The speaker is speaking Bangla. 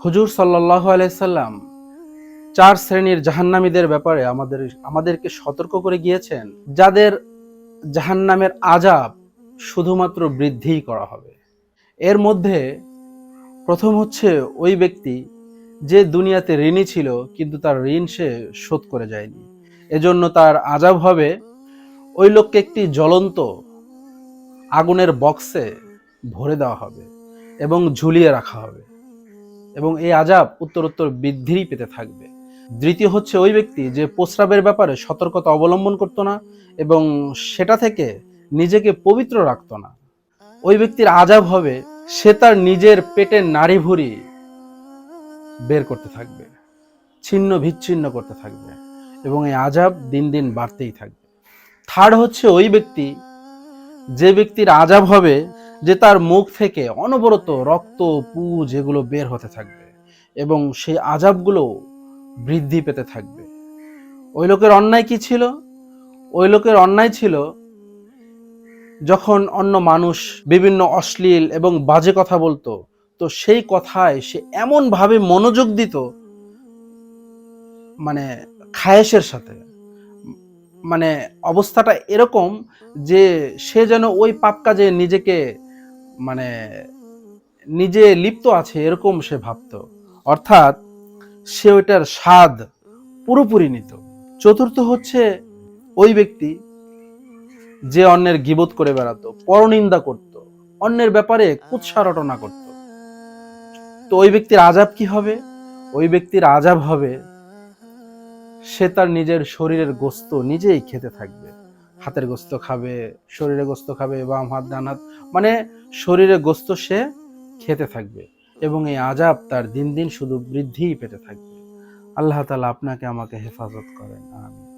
হুজুর সাল্লাহ আলাইসাল্লাম চার শ্রেণির জাহান্নামীদের ব্যাপারে আমাদের, আমাদেরকে সতর্ক করে গিয়েছেন, যাদের জাহান্নামের আজাব শুধুমাত্র বৃদ্ধিই করা হবে। এর মধ্যে প্রথম হচ্ছে ওই ব্যক্তি যে দুনিয়াতে ঋণী ছিল, কিন্তু তার ঋণ সে শোধ করে যায়নি। এজন্য তার আজাব হবে ওই লোককে একটি জ্বলন্ত আগুনের বক্সে ভরে দেওয়া হবে এবং ঝুলিয়ে রাখা হবে। এবং এই আজাব উত্তরোত্তর বৃদ্ধিই পেতে থাকবে। দ্বিতীয় হচ্ছে ওই ব্যক্তি যে প্রস্রাবের ব্যাপারে সতর্কতা অবলম্বন করতো না এবং সেটা থেকে নিজেকে পবিত্র রাখতো না। ওই ব্যক্তির আজাব হবে সে তার নিজের পেটের নাড়ি ভুড়ি বের করতে থাকবে, ছিন্ন বিচ্ছিন্ন করতে থাকবে এবং এই আজাব দিন দিন বাড়তেই থাকবে। থার্ড হচ্ছে ওই ব্যক্তি যে ব্যক্তির আজাব হবে যে তার মুখ থেকে অনবরত রক্ত পু যেগুলো বের হতে থাকবে এবং সেই আজাবগুলো বৃদ্ধি পেতে থাকবে। ওই লোকের অন্যায় কি ছিল? ওই লোকের অন্যায় ছিল যখন অন্য মানুষ বিভিন্ন অশ্লীল এবং বাজে কথা বলতো, তো সেই কথায় সে এমনভাবে মনোযোগ দিত মানে খায়েশের সাথে। মানে অবস্থাটা এরকম যে সে যেন ওই পাপ কাজে নিজেকে মানে নিজে লিপ্ত আছে এরকম সে ভাবতো। অর্থাৎ সে ওইটার স্বাদ পুরোপুরি নিত। চতুর্থ হচ্ছে ওই ব্যক্তি যে অন্যের গিবোধ করে বেড়াতো, পরনিন্দা করত, অন্যের ব্যাপারে কুৎসা রটনা করত। তো ওই ব্যক্তির আজাব কি হবে? ওই ব্যক্তির আজাব হবে, সে তার নিজের শরীরের গোস্ত নিজেই খেতে থাকবে। হাতের গোস্ত খাবে শরীরে গোস্ত খাবে, বাম হাত, ডান হাত মানে শরীরে গোস্ত সে খেতে থাকবে এবং এই আজাব তার দিন দিন শুধু বৃদ্ধিই পেতে থাকবে। আল্লাহ তালা আপনাকে আমাকে হেফাজত করেন, আমিন।